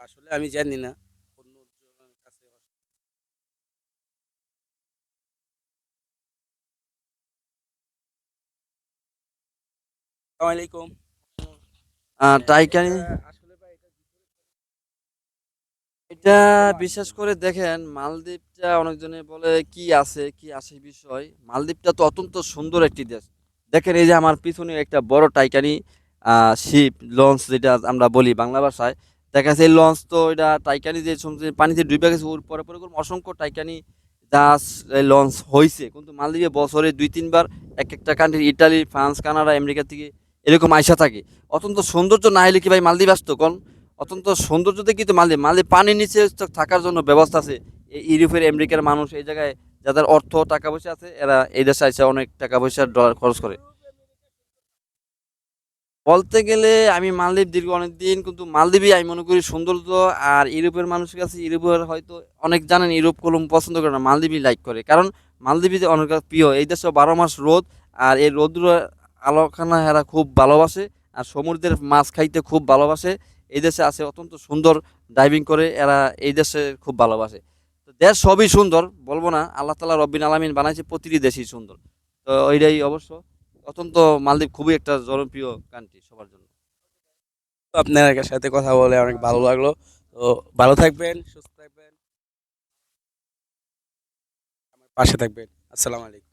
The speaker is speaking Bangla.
আসলে আমি জানি না। অন্যজনের কাছে আলাইকুম। টাইকানি এটা এটা বিশেষ করে দেখেন মালদ্বীপটা অনেকজনে বলে কি আছে কি আছে বিষয়? মালদ্বীপটা তো অত্যন্ত সুন্দর একটি দেশ। দেখেন এই যে আমার পিছনে একটা বড় টাইকানি শিপ লঞ্চ যেটা আমরা বলি বাংলা ভাষায় দেখা যাচ্ছে লঞ্চ তো এটা টাইকানি যে পানিতে ডুবে গেছে, ওর পরে পরে অসংখ্য টাইকানি জাহাজ লঞ্চ হয়েছে কিন্তু মালদ্বীপে বছরে দুই, তিনবার এক একটা country Italy France Canada America থেকে এরকম আইসা থাকে। অত্যন্ত সৌন্দর্য না হলে কি ভাই মালদ্বীপ আসতো কোন? অত্যন্ত সৌন্দর্য দেখি তো মালদ্বীপ। মালদ্বীপ পানির নিচে থাকার জন্য ব্যবস্থা আছে। এই ইউরোপের, আমেরিকার মানুষ এই জায়গায় যাদের অর্থ, টাকা পয়সা আছে, এরা এই দেশে এসে অনেক টাকা পয়সা, ডলার খরচ করে। বলতে গেলে আমি মালদ্বীপ দীর্ঘ অনেক দিন কিন্তু মালদ্বীপই আমি মনে করি সৌন্দর্য আর ইউরোপের মানুষের কাছে ইউরোপের হয়তো অনেক জানেন ইউরোপ কলম পছন্দ করে না, মালদ্বীপই লাইক করে। কারণ মালদ্বীপে অনেক প্রিয়, এই দেশে বারো মাস রোদ আর এই রোদ্র আলোখানা এরা খুব ভালোবাসে আর সমুদ্রের মাছ খাইতে খুব ভালোবাসে। এই দেশে আছে অত্যন্ত সুন্দর ডাইভিং করে, এরা এই দেশে খুব ভালোবাসে। তো দেশ সবই সুন্দর, বলব না, আল্লাহ তালা রব্বিন আলামিন বানাইছে প্রতিটি দেশই সুন্দর। তো ওইটাই অবশ্য। অত্যন্ত মালদ্বীপ খুবই একটা জনপ্রিয় কান্ট্রি সবার জন্য। আপনার সাথে কথা বলে অনেক ভালো লাগল। তো ভালো থাকবেন, সুস্থ থাকবেন। পাশে থাকবেন। আসসালামু আলাইকুম।